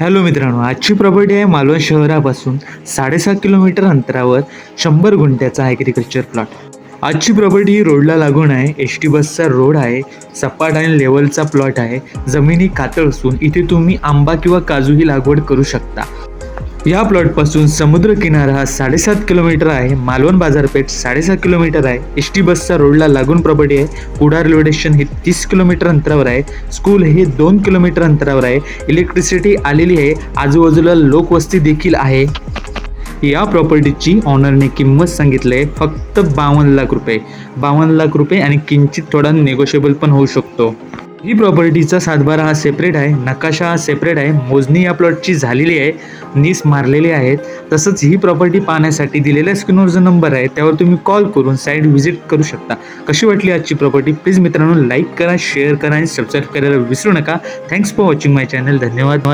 Hello मित्रांनो आजची property आहे मालवण शहरापासून साडेसात किलोमीटर अंतरावर शंभर गुंठ्याचा ॲग्रिकल्चर प्लॉट आजची प्रॉपर्टी ही रोडला लागून आहे एस टी बसचा रोड आहे सपाट आणि लेवलचा प्लॉट आहे जमिनी कातळ असून इथे तुम्ही आंबा किंवा काजूही लागवड करू शकता. या प्लॉटपासून समुद्र किनारा हा साडेसात किलोमीटर आहे. मालवण बाजारपेठ साडेसात किलोमीटर आहे. एस टी बसचा रोडला लागून प्रॉपर्टी आहे. कुडार रेल्वे स्टेशन हे तीस किलोमीटर अंतरावर आहे. स्कूल हे दोन किलोमीटर अंतरावर आहे. इलेक्ट्रिसिटी आलेली आहे. आजूबाजूला लोकवस्ती देखील आहे. या प्रॉपर्टीची ऑनरने किंमत सांगितली आहे. फक्त बावन्न लाख रुपये. बावन्न लाख रुपये आणि किंचित थोडा नेगोशिएबल पण होऊ शकतो. ही प्रॉपर्टीचा सातबारा हा सेपरेट आहे नकाशा हा सेपरेट आहे मोजणी या प्लॉटची झालेली आहे नीस मारलेली आहेत. तसंच ही प्रॉपर्टी पाहण्यासाठी दिलेल्या स्क्रीनवर जो नंबर आहे त्यावर तुम्ही कॉल करून साईट व्हिजिट करू शकता. कशी वाटली आजची प्रॉपर्टी प्लीज मित्रांनो लाईक करा शेअर करा आणि सबस्क्राईब करायला विसरू नका. Thanks for watching my channel धन्यवाद.